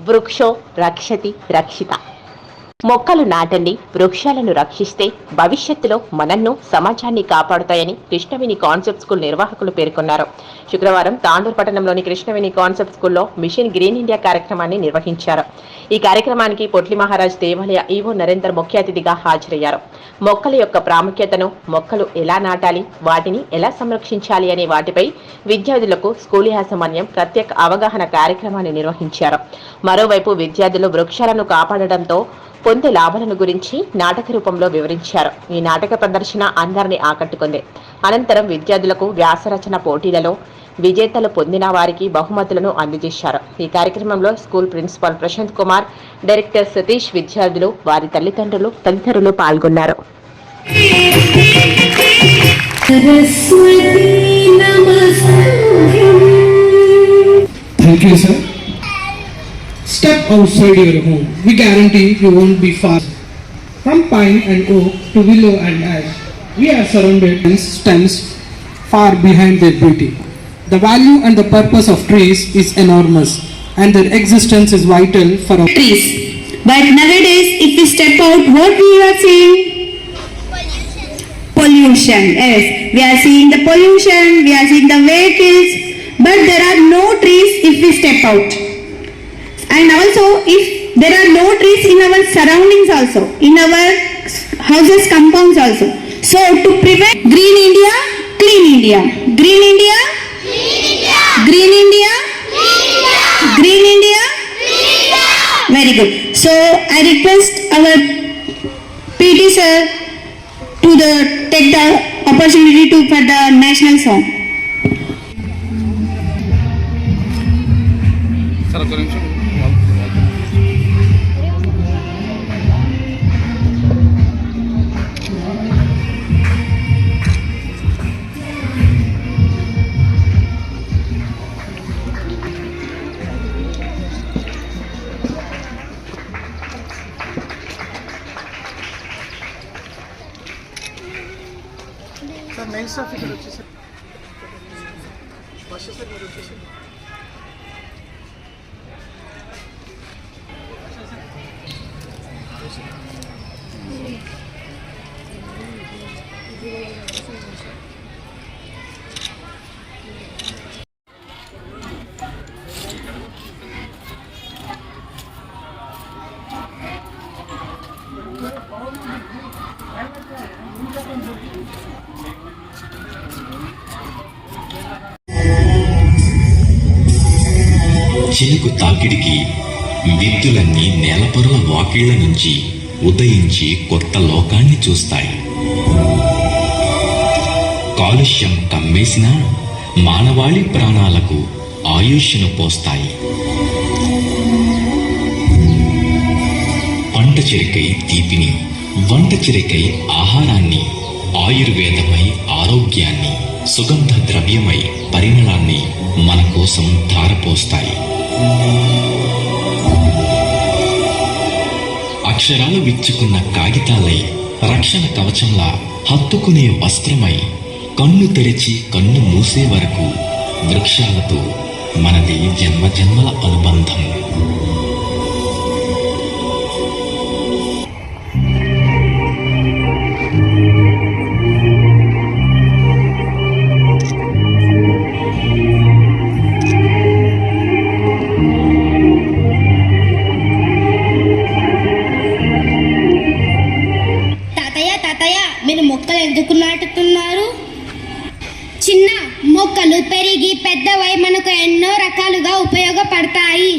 వృక్షో రక్షతి రక్షిత. మొక్కలు నాటండి వృక్షాలను రక్షిస్తే భవిష్యత్తులో మనల్ను సమాజాన్ని కాపాడుతాయని కృష్ణవేణి కాన్సెప్ట్ స్కూల్ నిర్వాహకులు పేర్కొన్నారు. శుక్రవారం తాండూరు పట్టణంలోని కృష్ణవేణి కాన్సెప్ట్ స్కూల్లో మిషన్ గ్రీన్ ఇండియా కార్యక్రమాన్ని నిర్వహించారు. ఈ కార్యక్రమానికి పొట్లి మహారాజ్ దేవాలయ ఈవో నరేందర్ ముఖ్య అతిథిగా హాజరయ్యారు. మొక్కల యొక్క ప్రాముఖ్యతను మొక్కలు ఎలా నాటాలి వాటిని ఎలా సంరక్షించాలి అనే వాటిపై విద్యార్థులకు స్కూల్ యాజమాన్యం ప్రత్యేక అవగాహన కార్యక్రమాన్ని నిర్వహించారు. మరోవైపు విద్యార్థులు వృక్షాలను కాపాడడంతో పొందే లాభాలను గురించి నాటక రూపంలో వివరించారు. ఈ నాటక ప్రదర్శన అందరినీ ఆకట్టుకుంది. అనంతరం విద్యార్థులకు వ్యాసరచన పోటీలలో విజేతలు పొందిన వారికి బహుమతులను అందజేశారు ఈ కార్యక్రమంలో school principal Prashant Kumar director Satish విద్యార్థులు వారి తల్లిదండ్రులు తదితరులు పాల్గొన్నారు Thank you, sir. Step outside your home. We guarantee you won't be far. From pine and oak to willow and ash, we are surrounded and stands far behind their beauty. The value and the purpose of trees is enormous, and their existence is vital for our trees. But nowadays, if we step out, what we are seeing? Pollution. Yes, we are seeing the pollution, we are seeing the vehicles, but there are no trees if we step out. And also, if there are no trees in our surroundings also, in our houses, compounds also. So, to prevent Green India, Clean India. Green India, Green India, India Green India. Very good. So I request our PT sir to the take the opportunity to for the national song. Sir 사진으로 찍으세요. 맛있 사진으로 찍으세요. Thank you. చినుకు తాకిడికి విద్యులన్నీ నేలపరుల వాకిళ్ళ నుంచి ఉదయించి కొత్త లోకాన్ని చూస్తాయి. కాలుష్యం కమ్మేసినా మానవాళి ప్రాణాలకు ఆయుష్ను పోస్తాయి. పంట చెరికై తీపిని వంట చెరికై ఆహారాన్ని ఆయుర్వేదమై ఆరోగ్యాన్ని సుగంధ ద్రవ్యమై పరిమళాన్ని మన కోసం ధారపోస్తాయి. అక్షరాలు విచ్చుకున్న కాగితాలై రక్షణ కవచంలా హత్తుకునే వస్త్రమై కన్ను తెరిచి కన్ను మూసే వరకు వృక్షాలతో మనది జన్మ జన్మల అనుబంధం. మీరు మొక్కలు ఎందుకు నాటుతున్నారు? చిన్న మొక్కలు పెరిగి పెద్దవై మనకు ఎన్నో రకాలుగా ఉపయోగపడతాయి.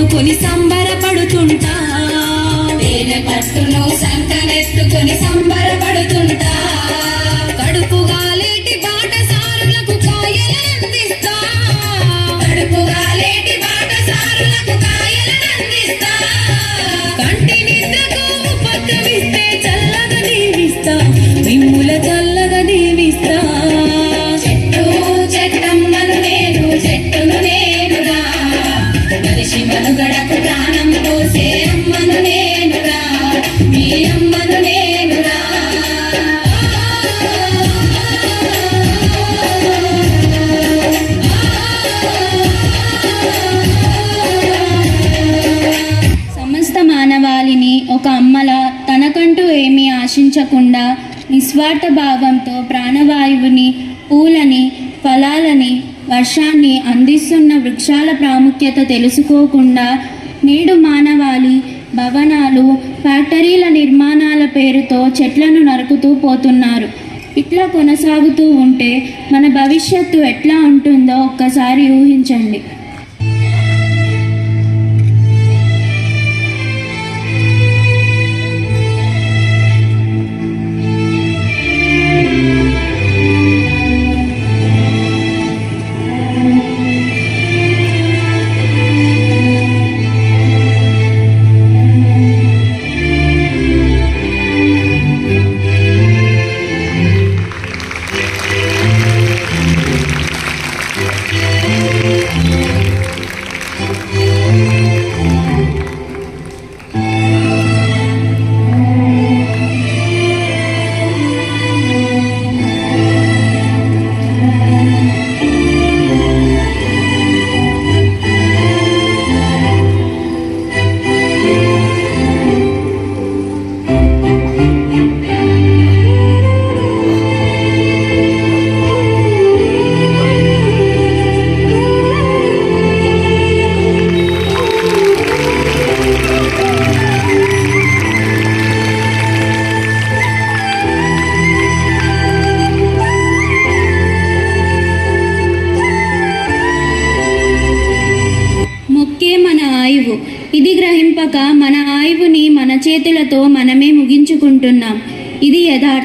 పట్టుకొని సంబరపడుతుంటా మనిషి సమస్త మానవాళిని ఒక అమ్మల తనకంటూ ఏమీ ఆశించకుండా నిస్వార్థ భావంతో ప్రాణవాయువుని పూలని ఫలాలని వర్షాన్ని అందిస్తున్న వృక్షాల ప్రాముఖ్యత తెలుసుకోకుండా నేడు మానవాళి భవనాలు ఫ్యాక్టరీల నిర్మాణాల పేరుతో చెట్లను నరుకుతూ పోతున్నారు. ఇట్లా కొనసాగుతూ ఉంటే మన భవిష్యత్తు ఎట్లా ఉంటుందో ఒక్కసారి ఊహించండి.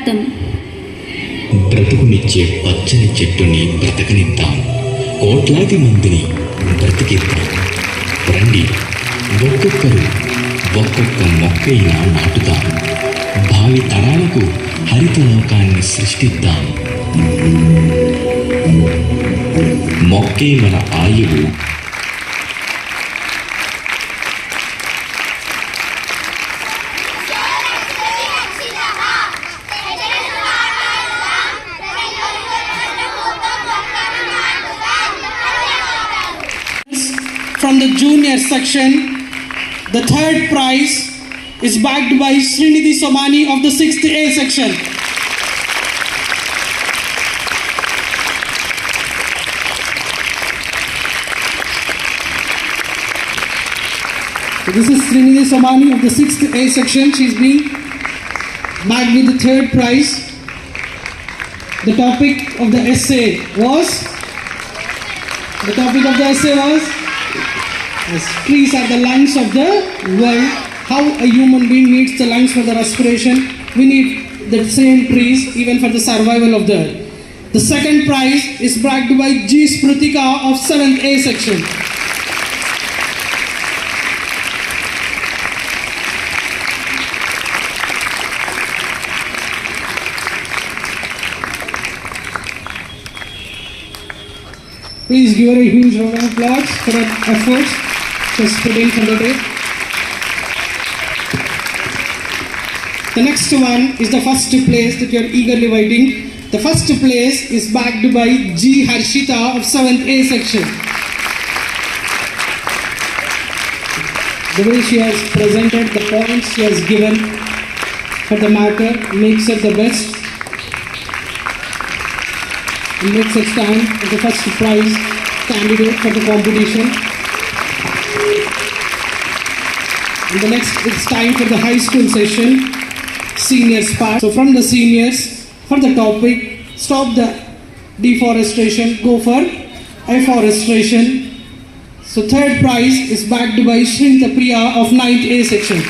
అర్థం. బ్రతుకునిచ్చే పచ్చని చెట్టుని బ్రతకనిద్దాం. కోట్లాది మందిని బ్రతికిద్దాం. రండి ఒక్కొక్కరు ఒక్కొక్క మొక్కైనా నాటుదాం. భావి తరాలకు హరిత లోకాన్ని సృష్టిద్దాం. మొక్కే మన ఆయువు From the junior section, the third prize is backed by Srinidhi Somani of the 6th A section. So this is Srinidhi Somani of the 6th A section. She's been backed with the third prize. The topic of the essay was the topic of the essay was yes, trees are the lungs of the world. How a human being needs the lungs for the respiration. We need the same trees even for the survival of the earth. The second prize is backed by G. Sprutika of 7th A section. Please give her a huge round of applause for her efforts putting for the next one is the first place that you are eagerly waiting. The first place is backed by G. Harshita of 7th A section. The way she has presented the points she has given for the marker makes her the best and makes her stand as the first prize candidate for the competition. And the next, it's time for the high school session, seniors part. So from the seniors, for the topic, stop the deforestation, go for afforestation. So third prize is backed by Shrinta Priya of 9th A section.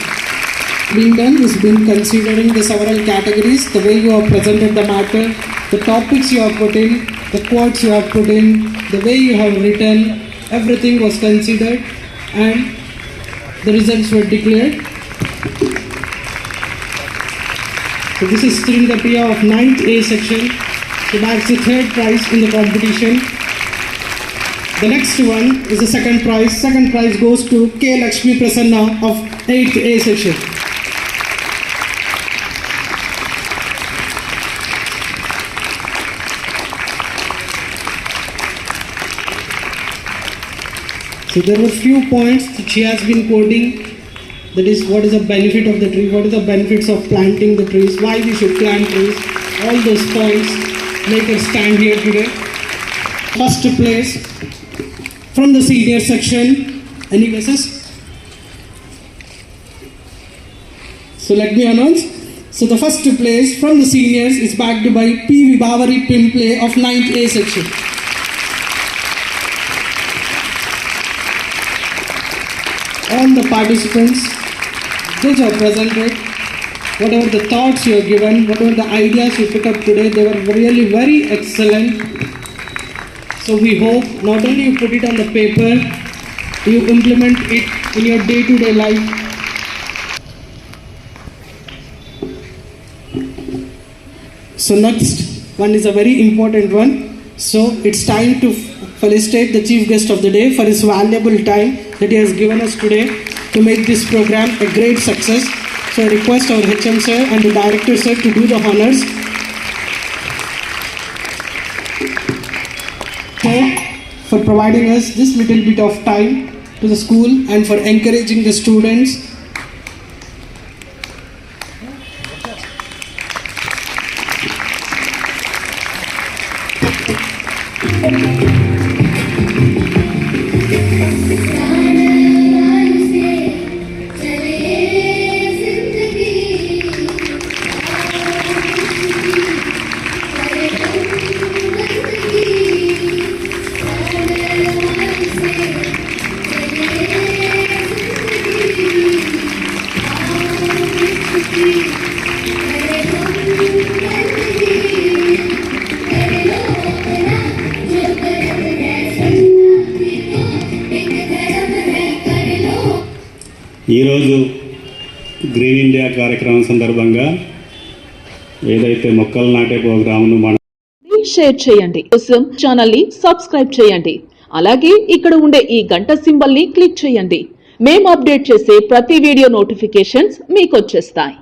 Being done is been considering the several categories, the way you have presented the matter, the topics you have put in, the quotes you have put in, the way you have written, everything was considered and the results were declared. So this is Shrinta Priya of 9th A section. She bags the third prize in the competition. The next one is the second prize. Second prize goes to K. Lakshmi Prasanna of 8th A section. So there were few points that she has been quoting. That is, what is the benefit of the tree? What are the benefits of planting the trees? Why we should plant trees? All those points make her stand here today. First place from the senior section. Any guesses? So let me announce. So the first place from the seniors is backed by P. Vibhavari Pimple of 9th A section. All the participants, those who have presented, whatever the thoughts you have given, whatever the ideas you put up today, they were really very excellent. So we hope not only you put it on the paper, you implement it in your day-to-day life. So next one is a very important one. So it's time to felicitate the chief guest of the day for his valuable time that he has given us today to make this program a great success. So I request our HM sir and the director sir to do the honors. So for providing us this little bit of time to the school and for encouraging the students ఈరోజు green India కార్యక్రమం సందర్భంగా ఏదైతే మొక్కలు నాటే ప్రోగ్రామ్ను మన share చేయండి. కోసం ఛానల్ని సబ్స్క్రైబ్ చేయండి. అలాగే ఇక్కడ ఉండే ఈ గంట సింబల్ని క్లిక్ చేయండి. మేము అప్డేట్ చేసే ప్రతి వీడియో నోటిఫికేషన్స్ మీకు వచ్చేస్తాయి.